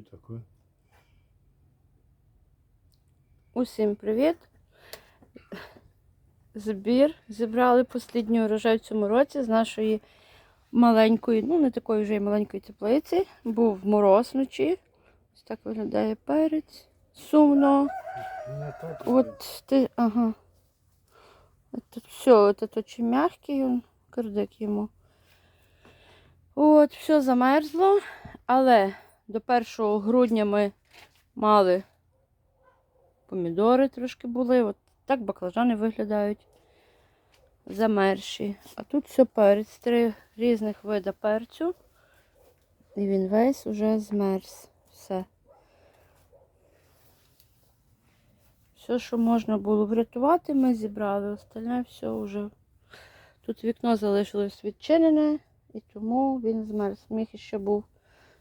Что такое? Усім привіт! Збір зібрали послідню урожай в цьому році з нашої маленької, ну не такої вже й маленької теплиці. Був мороз вночі. Ось так виглядає перець. Сумно. От ти, ага. Це все, це очень мягкий, он, кирдик йому. От, все замерзло, але до 1 грудня ми мали помідори трошки були. От так баклажани виглядають замерші. А тут все перець, три різних вида перцю. І він весь уже змерз. Все. Все, що можна було врятувати, ми зібрали. Остальне все вже. Тут вікно залишилось відчинене, і тому він змерз. Міг ще був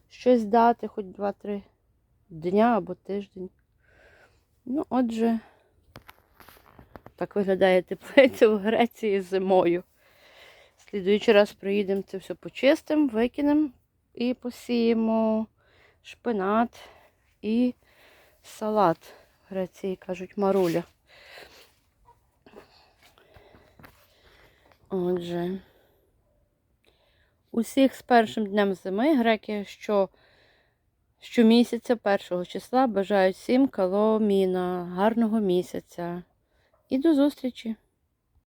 щось дати, хоч 2-3 дня або тиждень. Ну, отже, так виглядає теплиця в Греції зимою. Слідуючий раз приїдемо, це все почистимо, викинемо і посіємо шпинат і салат. В Греції кажуть маруля. Отже, усіх з першим днем зими греки, що щомісяця, першого числа, бажають всім каломіна, гарного місяця. І до зустрічі!